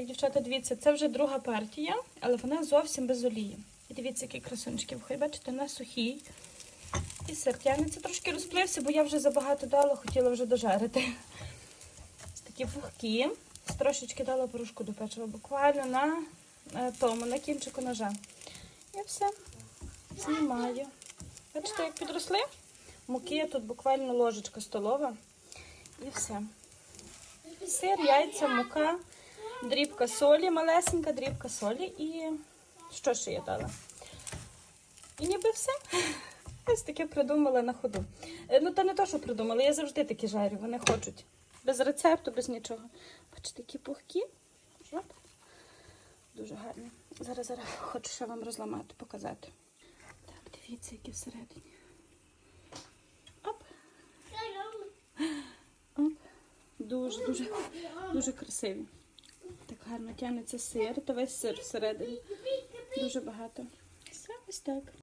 Так, дівчата, дивіться, це вже друга партія, але вона зовсім без олії. І дивіться, які красунчики. Ви бачите, вона сухий. І тягнеться. Трошки розплився, бо я вже забагато дала, хотіла вже дожарити. Такі пухкі. Трошечки дала порошку до печива, буквально на е, тому, на кінчику ножа. І все. Знімаю. Бачите, як підросли? Муки тут буквально ложечка столова. І все. Сир, яйця, мука, дрібка солі, малесенька дрібка солі і що ще я дала? І ніби все. Ось таке придумала на ходу. Е, Ну, то не то, що придумала, я завжди такі жарю, вони хочуть. Без рецепту, без нічого. Бачите, які пухкі. Оп. Дуже гарні. Зараз, зараз хочу ще вам розламати, показати. Так, дивіться, які всередині. Оп. Оп. Дуже, дуже, дуже красиві. Гарно тягнеться сир, та весь сир всередині. Дуже багато. Все ось так.